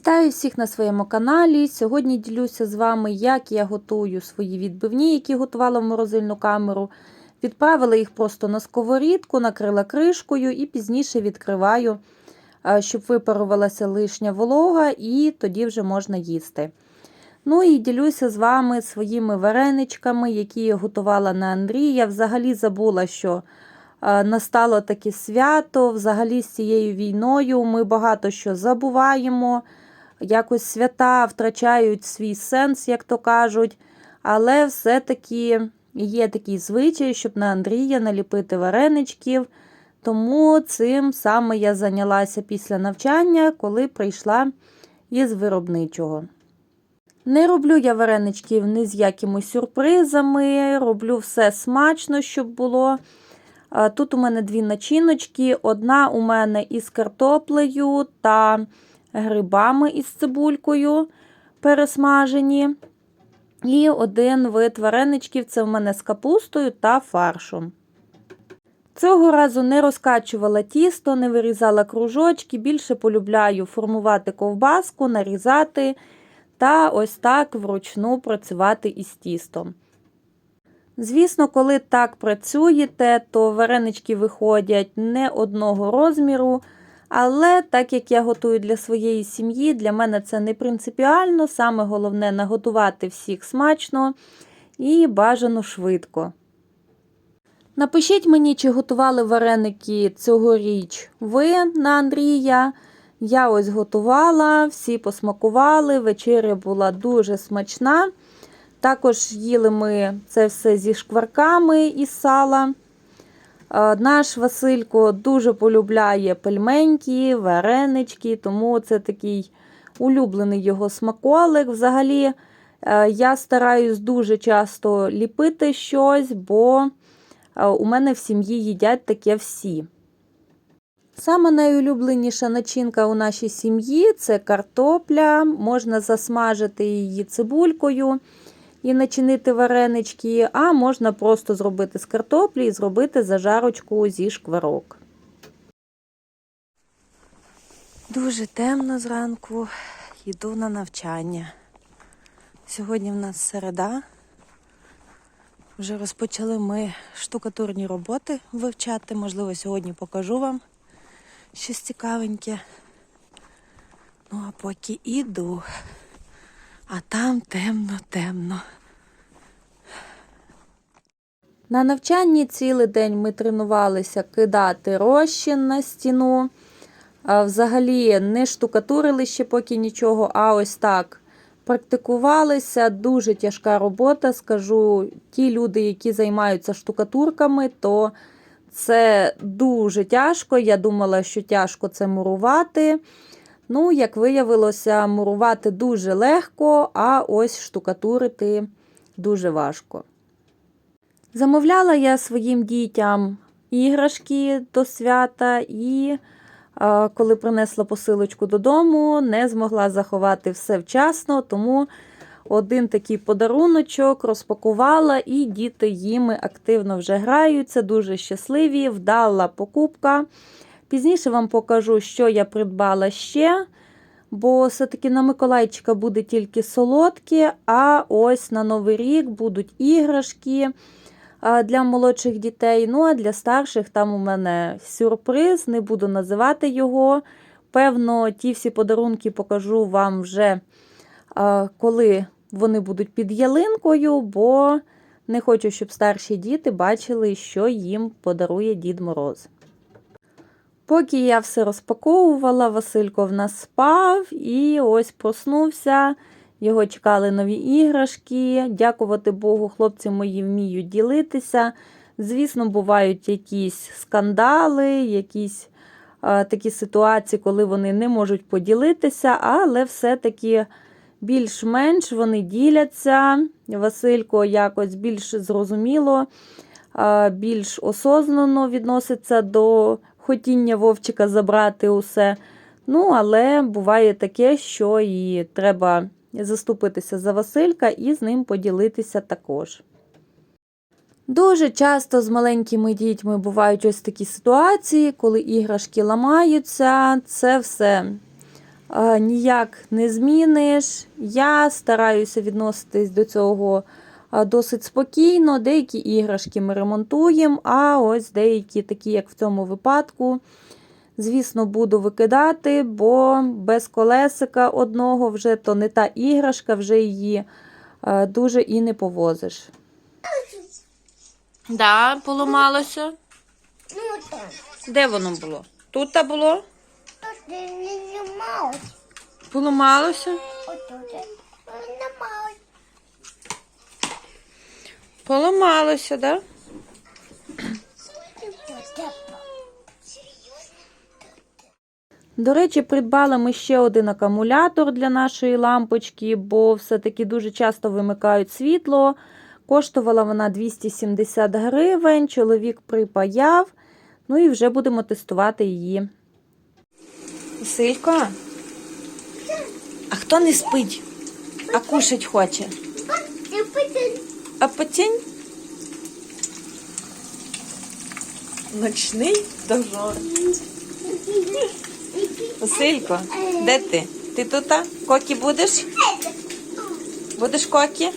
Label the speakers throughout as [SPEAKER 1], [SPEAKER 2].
[SPEAKER 1] Вітаю всіх на своєму каналі. Сьогодні ділюся з вами, як я готую свої відбивні, які готувала в морозильну камеру. Відправила їх просто на сковорідку, накрила кришкою і пізніше відкриваю, щоб випарувалася лишня волога, і тоді вже можна їсти. Ну і ділюся з вами своїми вареничками, які я готувала на Андрія. Взагалі забула, що настало таке свято. Взагалі з цією війною ми багато що забуваємо. Якось свята втрачають свій сенс, як то кажуть. Але все-таки є такий звичай, щоб на Андрія наліпити вареничків. Тому цим саме я зайнялася після навчання, коли прийшла із виробничого. Не роблю я вареничків ні з якимись сюрпризами, роблю все смачно, щоб було. Тут у мене дві начиночки. Одна у мене із картоплею та грибами із цибулькою пересмажені. І один вид вареничків це в мене з капустою та фаршем. Цього разу не розкачувала тісто, не вирізала кружочки, більше полюбляю формувати ковбаску, нарізати та ось так вручну працювати із тістом. Звісно, коли так працюєте, то варенички виходять не одного розміру. Але так як я готую для своєї сім'ї, для мене це не принципіально. Саме головне наготувати всіх смачно і бажано швидко. Напишіть мені, чи готували вареники цьогоріч ви на Андрія. Я ось готувала, всі посмакували, вечеря була дуже смачна. Також їли ми це все зі шкварками із сала. Наш Василько дуже полюбляє пельменьки, варенички, тому це такий улюблений його смаколик. Взагалі, я стараюсь дуже часто ліпити щось, бо у мене в сім'ї їдять таке всі. Саме найулюбленіша начинка у нашій сім'ї це картопля, можна засмажити її цибулькою і начинити варенички, а можна просто зробити з картоплі і зробити зажарочку зі шкварок. Дуже темно зранку, йду на навчання. Сьогодні в нас середа. Вже розпочали ми штукатурні роботи вивчати. Можливо, сьогодні покажу вам щось цікавеньке. Ну, а поки іду, а там темно-темно. На навчанні цілий день ми тренувалися кидати розчин на стіну. Взагалі не штукатурили ще поки нічого, а ось так практикувалися. Дуже тяжка робота. Скажу, ті люди, які займаються штукатурками, то це дуже тяжко. Я думала, що тяжко це мурувати. Ну, як виявилося, мурувати дуже легко, а ось штукатурити дуже важко. Замовляла я своїм дітям іграшки до свята, і коли принесла посилочку додому, не змогла заховати все вчасно, тому один такий подаруночок розпакувала, і діти їми активно вже граються, дуже щасливі, вдала покупка. Пізніше вам покажу, що я придбала ще. Бо все-таки на Миколайчика буде тільки солодкі, а ось на Новий рік будуть іграшки для молодших дітей. Ну, а для старших там у мене сюрприз, не буду називати його. Певно, ті всі подарунки покажу вам вже, коли вони будуть під ялинкою, бо не хочу, щоб старші діти бачили, що їм подарує Дід Мороз. Поки я все розпаковувала, Василько в нас спав і ось проснувся. Його чекали нові іграшки. Дякувати Богу, хлопці мої вміють ділитися. Звісно, бувають якісь скандали, якісь а, такі ситуації, коли вони не можуть поділитися, але все-таки більш-менш вони діляться. Василько якось більш зрозуміло, а, більш осознано відноситься до хотіння Вовчика забрати усе. Ну, але буває таке, що і треба заступитися за Василька і з ним поділитися також. Дуже часто з маленькими дітьми бувають ось такі ситуації, коли іграшки ламаються, це все е, ніяк не зміниш. Я стараюся відноситись до цього досить спокійно. Деякі іграшки ми ремонтуємо, а ось деякі, такі як в цьому випадку, звісно, буду викидати, бо без колесика одного вже то не та іграшка, вже її е, дуже і не повозиш. Да, поламалося.
[SPEAKER 2] Ну так.
[SPEAKER 1] Де воно було? Тут та було?
[SPEAKER 2] Тут не.
[SPEAKER 1] Поламалося.
[SPEAKER 2] Отут немає.
[SPEAKER 1] Поламалося, да? До речі, придбали ми ще один акумулятор для нашої лампочки, бо все-таки дуже часто вимикають світло. Коштувала вона 270 гривень, чоловік припаяв. Ну і вже будемо тестувати її. Василько, а хто не спить, а кушать хоче? А? Ночний дожор. Василько, де ти? Ти тут? Кокі будеш? Будеш кокі?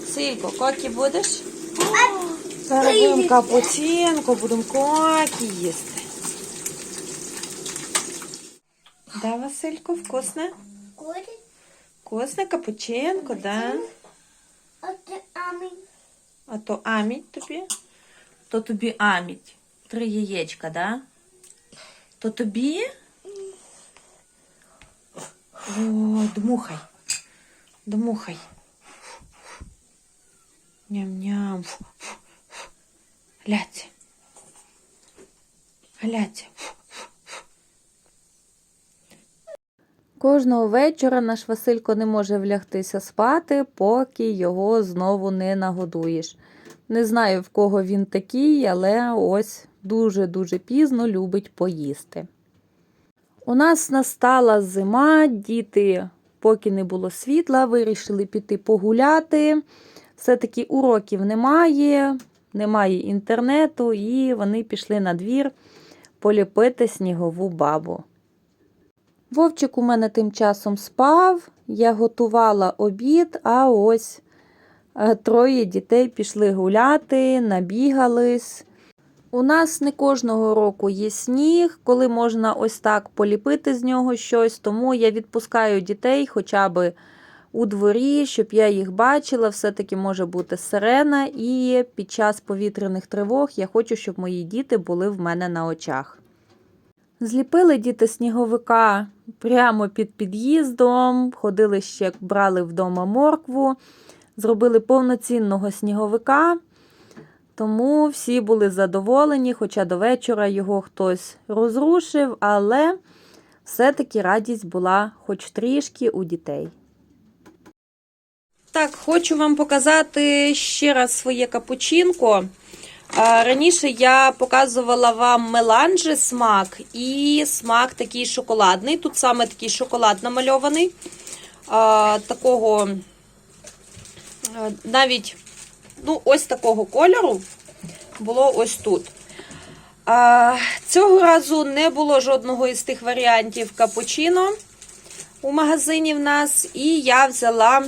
[SPEAKER 1] Василько, кокі будеш? Зараз будемо капуцінку, будемо кокі їсти. Да, Василько, вкусне? Вкусне капучинко, да?
[SPEAKER 2] Оце амінь.
[SPEAKER 1] А то амідь тобі? То тобі амідь. Три яєчка, да? То тобі? О, дмухай. Дмухай. Ням-ням. Глядь. Глядь. Кожного вечора наш Василько не може влягтися спати, поки його знову не нагодуєш. Не знаю, в кого він такий, але ось дуже-дуже пізно любить поїсти. У нас настала зима, діти, поки не було світла, вирішили піти погуляти. Все-таки уроків немає, немає інтернету, і вони пішли на двір поліпити снігову бабу. Вовчик у мене тим часом спав, я готувала обід, а ось е, троє дітей пішли гуляти, набігались. У нас не кожного року є сніг, коли можна ось так поліпити з нього щось, тому я відпускаю дітей хоча б у дворі, щоб я їх бачила. Все-таки може бути сирена, і під час повітряних тривог я хочу, щоб мої діти були в мене на очах. Зліпили діти сніговика прямо під під'їздом, ходили ще, брали вдома моркву, зробили повноцінного сніговика. Тому всі були задоволені, хоча до вечора його хтось розрушив, але все-таки радість була хоч трішки у дітей. Так, хочу вам показати ще раз своє капучинко. Раніше я показувала вам меланжі смак і смак такий шоколадний. Тут саме такий шоколад намальований. Такого навіть ну, ось такого кольору було ось тут. Цього разу не було жодного із тих варіантів капучино у магазині в нас, і я взяла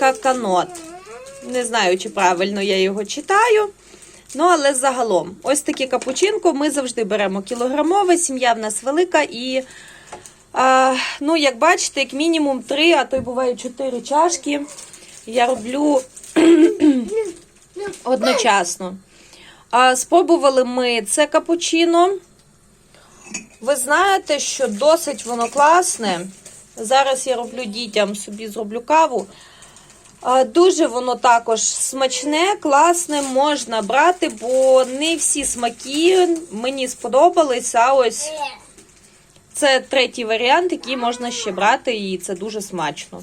[SPEAKER 1] каканот. Не знаю, чи правильно я його читаю. Ну, але загалом, ось таке капучинко ми завжди беремо кілограмове, сім'я в нас велика і, а, ну, як бачите, як мінімум 3, а то й буває 4 чашки. Я роблю одночасно. А, спробували ми це капучино. Ви знаєте, що досить воно класне. Зараз я роблю дітям, собі зроблю каву. Дуже воно також смачне, класне, можна брати, бо не всі смаки мені сподобались. А ось це третій варіант, який можна ще брати, і це дуже смачно.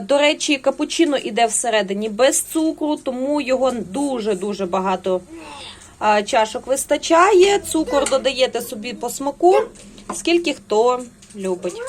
[SPEAKER 1] До речі, капучино іде всередині без цукру, тому його дуже-дуже багато чашок вистачає. Цукор додаєте собі по смаку, скільки хто любить.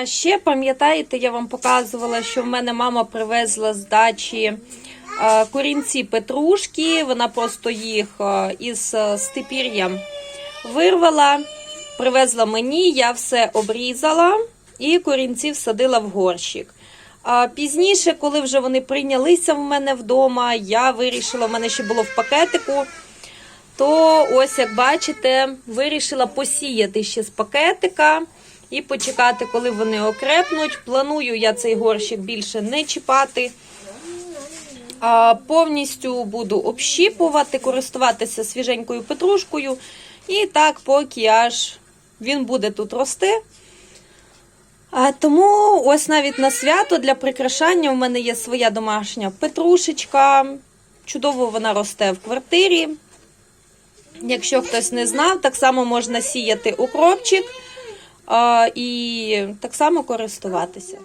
[SPEAKER 1] А ще пам'ятаєте, я вам показувала, що в мене мама привезла з дачі е, корінці петрушки. Вона просто їх е, із е, степір'ям вирвала, привезла мені, я все обрізала і корінці всадила в горщик. Пізніше, коли вже вони прийнялися в мене вдома, я вирішила, в мене ще було в пакетику. То ось, як бачите, вирішила посіяти ще з пакетика і почекати, коли вони окрепнуть. Планую я цей горщик більше не чіпати. А, повністю буду общіпувати, користуватися свіженькою петрушкою. І так, поки аж він буде тут рости. А, тому ось навіть на свято для прикрашання в мене є своя домашня петрушечка. Чудово вона росте в квартирі. Якщо хтось не знав, так само можна сіяти укропчик і так само користуватися.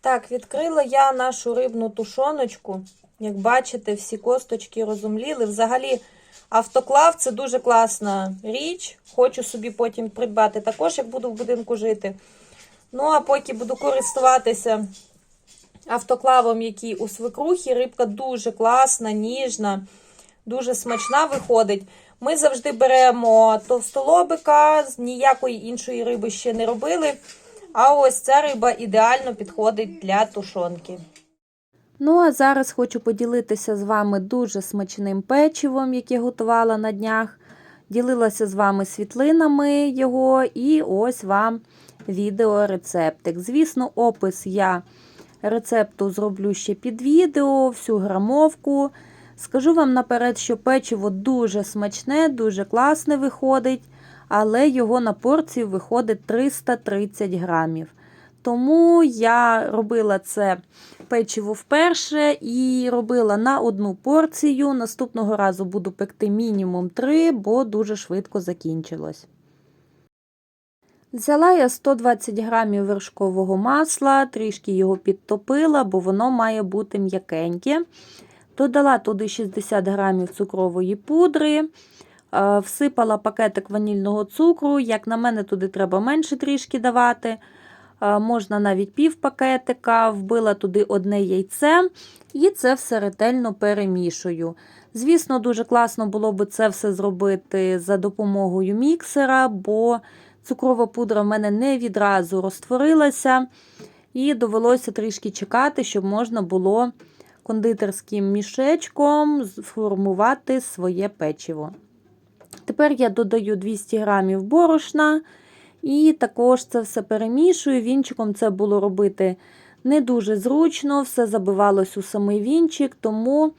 [SPEAKER 1] Так, відкрила я нашу рибну тушоночку. Як бачите, всі косточки розумліли. Взагалі, автоклав це дуже класна річ. Хочу собі потім придбати також, як буду в будинку жити. Ну, а поки буду користуватися автоклавом, який у свекрухі, рибка дуже класна, ніжна, дуже смачна виходить. Ми завжди беремо товстолобика, ніякої іншої риби ще не робили. А ось ця риба ідеально підходить для тушонки. Ну, а зараз хочу поділитися з вами дуже смачним печивом, яке готувала на днях. Ділилася з вами світлинами його, і ось вам відеорецептик. Звісно, опис я рецепту зроблю ще під відео, всю грамовку. Скажу вам наперед, що печиво дуже смачне, дуже класне виходить, але його на порцію виходить 330 грамів. Тому я робила це печиво вперше і робила на одну порцію. Наступного разу буду пекти мінімум 3, бо дуже швидко закінчилось. Взяла я 120 грамів вершкового масла, трішки його підтопила, бо воно має бути м'якеньке. Додала туди 60 грамів цукрової пудри, е, всипала пакетик ванільного цукру. Як на мене, туди треба менше трішки давати. Е, Можна навіть пів пакетика, вбила туди одне яйце і це все ретельно перемішую. Звісно, дуже класно було би це все зробити за допомогою міксера, бо цукрова пудра в мене не відразу розтворилася, і довелося трішки чекати, щоб можна було кондитерським мішечком сформувати своє печиво. Тепер я додаю 200 грамів борошна. І також це все перемішую. Вінчиком це було робити не дуже зручно, все забивалось у самий вінчик, тому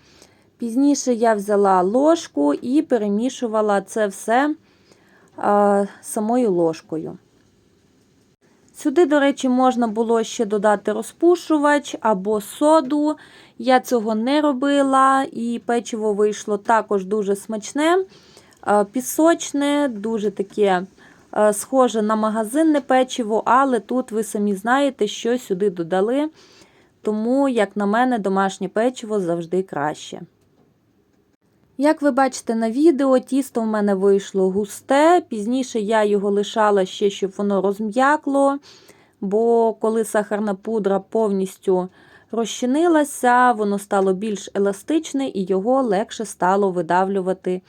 [SPEAKER 1] пізніше я взяла ложку і перемішувала це все самою ложкою. Сюди, до речі, можна було ще додати розпушувач або соду. Я цього не робила, і печиво вийшло також дуже смачне, пісочне, дуже таке схоже на магазинне печиво, але тут ви самі знаєте, що сюди додали. Тому, як на мене, домашнє печиво завжди краще. Як ви бачите на відео, тісто в мене вийшло густе. Пізніше я його лишала ще, щоб воно розм'якло, бо коли сахарна пудра повністю розчинилася, воно стало більш еластичне і його легше стало видавлювати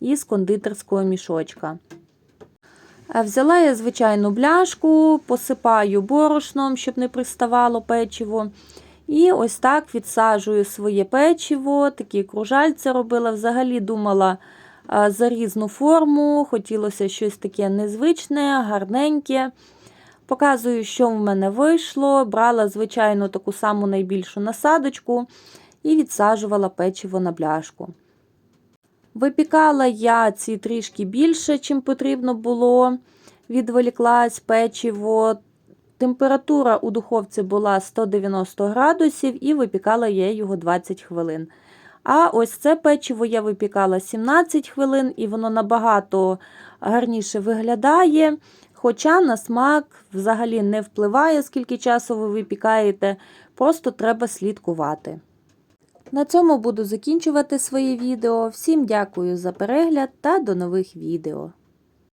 [SPEAKER 1] із кондитерського мішочка. Взяла я звичайну бляшку, посипаю борошном, щоб не приставало печиво. І ось так відсаджую своє печиво, такі кружальця робила. Взагалі думала за різну форму, хотілося щось таке незвичне, гарненьке. Показую, що в мене вийшло. Брала, звичайно, таку саму найбільшу насадочку і відсаджувала печиво на бляшку. Випікала я ці трішки більше, чим потрібно було. Відволіклась печиво. Температура у духовці була 190 градусів і випікала я його 20 хвилин. А ось це печиво я випікала 17 хвилин, і воно набагато гарніше виглядає. Хоча на смак взагалі не впливає, скільки часу ви випікаєте, просто треба слідкувати. На цьому буду закінчувати своє відео. Всім дякую за перегляд та до нових відео.